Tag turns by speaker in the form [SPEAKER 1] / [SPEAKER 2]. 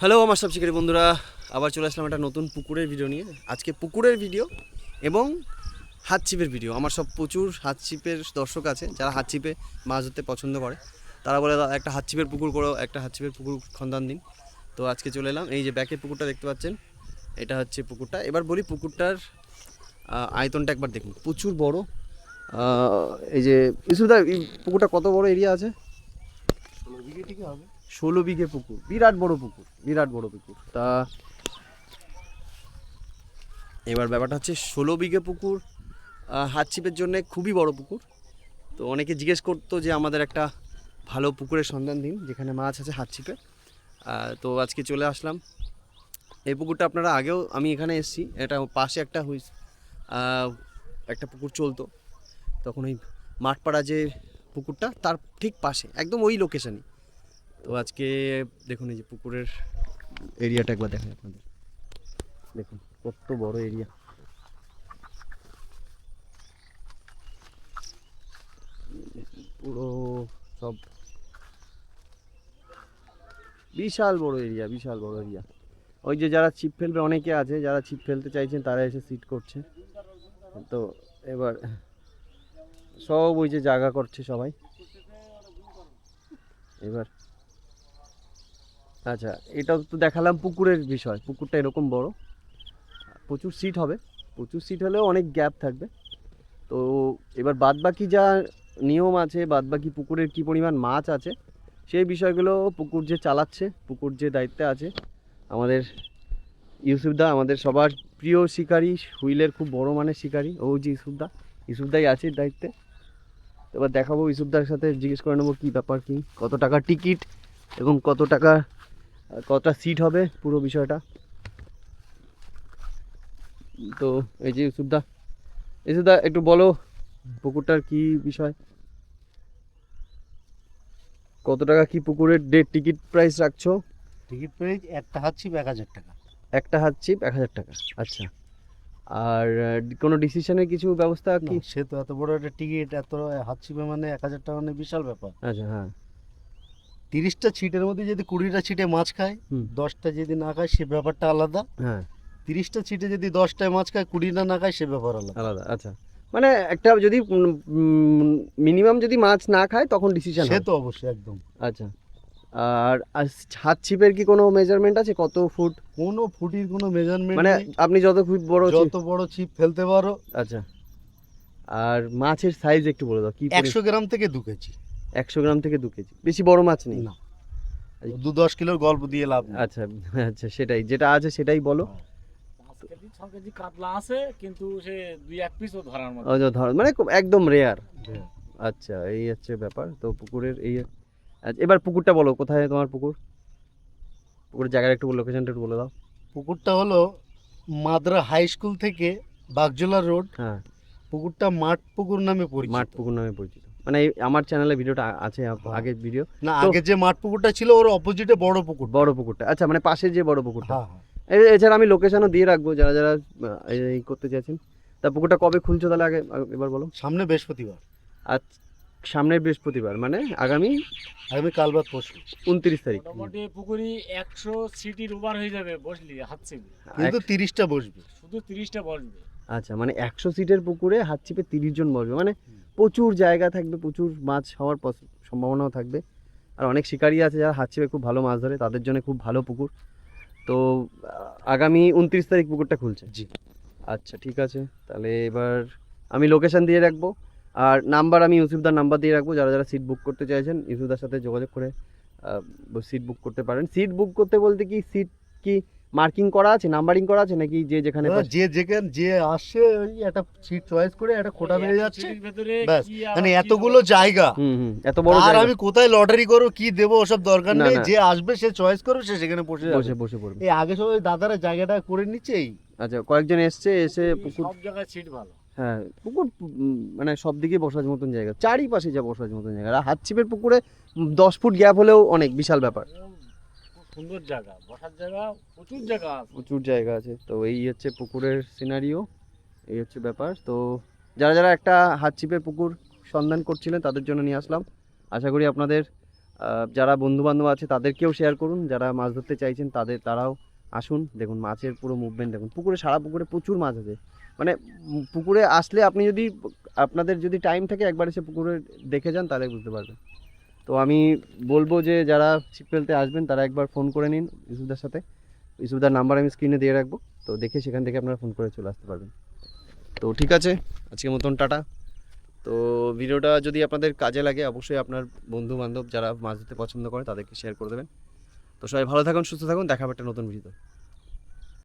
[SPEAKER 1] Hello আমার সব শিকারী বন্ধুরা। আবার চলে আসলাম একটা নতুন পুকুরের ভিডিও নিয়ে। আজকে পুকুরের ভিডিও এবং হাত ছিপের ভিডিও আমার সব প্রচুর হাত ছিপের দর্শক আছে, যারা হাত ছিপে মাছ ধরতে পছন্দ করে। তারা বলে একটা হাত ছিপের পুকুর করো, একটা হাত ছিপের পুকুর খন্দান দিন। তো আজকে চলে এলাম। এই যে ব্যাকের পুকুরটা দেখতে পাচ্ছেন, এটা হচ্ছে পুকুরটা। এবার বলি পুকুরটার আয়তনটা একবার দেখুন। প্রচুর বড়। এই যে, ইসুদা পুকুরটা কত বড় এরিয়া আছে? বিঘে পুকুর, বিরাট বড় পুকুর, বিরাট বড় পুকুর। তা এবার ব্যাপারটা হচ্ছে ষোলো বিঘে পুকুর হাত ছিপের জন্য খুবই বড় পুকুর। তো অনেকে জিজ্ঞেস করতো যে আমাদের একটা ভালো পুকুরের সন্ধান দিন, যেখানে মাছ আছে হাত ছিপে তো আজকে চলে আসলাম। এই পুকুরটা আপনারা আগেও আমি এখানে এসেছি, এটা পাশে একটা হুইস একটা পুকুর চলতো। তখন ওই মাঠপাড়া যে পুকুরটা, তার ঠিক পাশে, একদম ওই লোকেশনই তো আজকে দেখুন এই যে পুকুরের এরিয়াটা একবার দেখাই আপনাদের। দেখুন কত বড় এরিয়া পুরো সব বিশাল বড় এরিয়া বিশাল বড় এরিয়া ওই যে যারা ছিপ ফেলবে অনেকে আছে যারা ছিপ ফেলতে চাইছেন তারা এসে সিট করছে। তো এবার সব ওই যে জায়গা করছে সবাই। এবার আচ্ছা এটাও তো দেখালাম পুকুরের বিষয়, পুকুরটা এরকম বড়। প্রচুর সিট হবে, প্রচুর সিট হলেও অনেক গ্যাপ থাকবে। তো এবার বাদবাকি যা নিয়ম আছে, বাদবাকি পুকুরের কি পরিমাণ মাছ আছে, সেই বিষয়গুলো পুকুর যে চালাচ্ছে, পুকুর যে দায়িত্বে আছে, আমাদের ইউসুফদা, আমাদের সবার প্রিয় শিকারী, হুইলের খুব বড় মানের শিকারী, ও যে ইউসুফদা, ইউসুফদাই আছে দায়িত্বে। এবার দেখাবো ইউসুফদার সাথে, জিজ্ঞেস করে নেব কী ব্যাপার, কী, কত টাকা টিকিট এবং কত টাকা কতটা সিট হবে পুরো বিষয়টা? তো এই যে ইউসুফদা ইউসুফদা একটু বলো পুকুরটার কি বিষয়? কত টাকা কি পুকুরের ডেট টিকিট প্রাইস রাখছো?
[SPEAKER 2] টিকিট প্রাইস একটা হাত ছিপ এক হাজার টাকা।
[SPEAKER 1] একটা হাত চিপ এক হাজার টাকা আচ্ছা। আর কোনো ডিসিশনের কিছু ব্যবস্থা কি?
[SPEAKER 2] সে তো এত বড় একটা টিকিট এত হাত ছিপে মানে এক হাজার টাকা মানে বিশাল ব্যাপার।
[SPEAKER 1] আচ্ছা হ্যাঁ।
[SPEAKER 2] তিরিশটা ছিটের মধ্যে যদি কুড়িটা ছিটে মাছ খায় দশটা যদি না খায় সে ব্যাপারটা আলাদা।
[SPEAKER 1] হ্যাঁ।
[SPEAKER 2] তিরিশটা ছিটে যদি দশটায় মাছ খায় কুড়িটা না খায় সে ব্যাপার আলাদা।
[SPEAKER 1] আলাদা আচ্ছা। মানে একটা যদি মিনিমাম যদি মাছ না খায় তখন ডিসিশন
[SPEAKER 2] সে তো অবশ্যই একদম।
[SPEAKER 1] আচ্ছা। আর হাত ছিপের কি কোনো মেজারমেন্ট আছে? কত ফুট?
[SPEAKER 2] কোনো ফুটির কোনো মেজারমেন্ট
[SPEAKER 1] মানে আপনি যত ফুট বড়
[SPEAKER 2] যত বড় ছিপ ফেলতে পারো।
[SPEAKER 1] আচ্ছা। আর মাছের সাইজ একটু বলে দাও কি
[SPEAKER 2] একশো গ্রাম থেকে দু কেজি।
[SPEAKER 1] একশো গ্রাম থেকে দু কেজি। বেশি বড় মাছ নেই।
[SPEAKER 2] না। দু দশ কিলোর গল্প দিয়ে লাভ
[SPEAKER 1] আচ্ছা আচ্ছা সেটাই। যেটা আছে সেটাই বলো।
[SPEAKER 3] কেজি কাতলা আছে কিন্তু সে দুই এক পিসও ধরার মতো।
[SPEAKER 1] ধর মানে খুব একদম রেয়ার
[SPEAKER 2] হ্যাঁ।
[SPEAKER 1] আচ্ছা এই হচ্ছে ব্যাপার। তো পুকুরের এই আচ্ছা, এবার পুকুরটা বলো কোথায় তোমার পুকুর? পুকুরের জায়গাটা একটু লোকেশনটা একটু বলে দাও।
[SPEAKER 2] পুকুরটা হলো মাদ্রা হাই স্কুল থেকে বাগজোলা রোড
[SPEAKER 1] হ্যাঁ।
[SPEAKER 2] পুকুরটা মাঠ পুকুর নামে পরিচিত।
[SPEAKER 1] মাঠ পুকুর নামে পরিচিত। মানে আমার চ্যানেলে ভিডিওটা আছে। আগের ভিডিও
[SPEAKER 2] না আগে যে মাঠ পুকুরটা ছিল ওর অপোজিটে বড় পুকুর
[SPEAKER 1] বড় পুকুরটা। আচ্ছা মানে পাশের যে বড় পুকুরটা।
[SPEAKER 2] হ্যাঁ হ্যাঁ।
[SPEAKER 1] এছাড়া আমি লোকেশনও দিয়ে রাখব যারা যারা এই- করতে চাইছেন। তা পুকুরটা কবে খুলছো তাহলে আগে এবার বলো।
[SPEAKER 2] সামনে বৃহস্পতিবার।
[SPEAKER 1] আজ সামনের বৃহস্পতিবার মানে আগামী
[SPEAKER 2] আগামী কাল বাদ পরশু।
[SPEAKER 1] উনত্রিশ তারিখ।
[SPEAKER 3] মোটামুটি পুকুরি একশো সিটির ওভার হয়ে যাবে বসলি হাত ছিপে
[SPEAKER 2] কিন্তু তিরিশটা বসবে।
[SPEAKER 3] শুধু তিরিশটা বসবে।
[SPEAKER 1] আচ্ছা মানে একশো সিটের পুকুরে হাত চিপে তিরিশ জন বসবে মানে প্রচুর জায়গা থাকবে প্রচুর মাছ হওয়ার সম্ভাবনাও থাকবে। আর অনেক শিকারী আছে যারা হাত খুব ভালো মাছ ধরে তাদের জন্য খুব ভালো পুকুর। তো আগামী উনত্রিশ তারিখ পুকুরটা খুলছে?
[SPEAKER 2] জি।
[SPEAKER 1] আচ্ছা ঠিক আছে। তাহলে এবার আমি লোকেশন দিয়ে রাখব। আর নাম্বার আমি ইউসুফদার নাম্বার দিয়ে রাখব। যারা যারা সিট বুক করতে চাইছেন ইউসুফদার সাথে যোগাযোগ করে সিট বুক করতে পারেন। সিট বুক করতে বলতে কি সিট কি মার্কিং করা আছে নাম্বারিং করা আছে নাকি যে যেখানে
[SPEAKER 2] এবার যে যেখানে যে আসছে ওই একটা সিট চয়েস করে একটা খোটা বেড়ে যাচ্ছে। ব্যাস, মানে এতগুলো জায়গা।
[SPEAKER 1] হুম হুম এত বড়
[SPEAKER 2] আর আমি কোথায় লটারি করব কি দেবো ওসব দরকার নেই। যে আসবে সে চয়েস করবে সে সেখানে বসে
[SPEAKER 1] বসে
[SPEAKER 2] যাবে।
[SPEAKER 1] বসে পড়বে।
[SPEAKER 2] এই আগে সবাই দাদারা জায়গাটা করে নিচ্ছে
[SPEAKER 1] আচ্ছা কয়েকজন এসছে এসে পুকুর
[SPEAKER 3] সব জায়গায় সিট ভালো।
[SPEAKER 1] হ্যাঁ পুকুর মানে সব দিকে বসার মতন জায়গা। চারিপাশে যা বসার মতন জায়গা। আর হাত ছিপের পুকুরে দশ ফুট গ্যাপ হলেও অনেক বিশাল ব্যাপার।
[SPEAKER 3] সুন্দর জায়গা, বসার জায়গা, প্রচুর জায়গা আছে।
[SPEAKER 1] প্রচুর জায়গা আছে। তো এই হচ্ছে পুকুরের সিনারিও এই হচ্ছে ব্যাপার। তো যারা যারা একটা হাত ছিপের পুকুর সন্ধান করছিলেন, তাদের জন্য নিয়ে আসলাম। আশা করি আপনাদের যারা বন্ধু বান্ধব আছে, তাদেরকেও শেয়ার করুন। যারা মাছ ধরতে চাইছেন, তাদের, তারাও আসুন। দেখুন, মাছের পুরো মুভমেন্ট দেখুন। পুকুরে, সারা পুকুরে প্রচুর মাছ আছে। মানে পুকুরে আসলে আপনি যদি, আপনাদের যদি টাইম থাকে, একবার এসে পুকুরে দেখে যান, তাহলে বুঝতে পারবেন। তো আমি বলব যে যারা ছিপ ফেলতে আসবেন, তারা একবার ফোন করে নিন ইউসুফদার সাথে। ইউসুফদার নাম্বার আমি স্ক্রিনে দিয়ে রাখব। তো দেখে সেখান থেকে আপনারা ফোন করে চলে আসতে পারবেন। তো ঠিক আছে, আজকের মতন টাটা। তো ভিডিওটা যদি আপনাদের কাজে লাগে, অবশ্যই আপনার বন্ধু বান্ধব যারা মাছ ধরতে পছন্দ করে, তাদেরকে শেয়ার করে দেবেন। তো সবাই ভালো থাকুন, সুস্থ থাকুন, দেখা একটা নতুন ভিডিও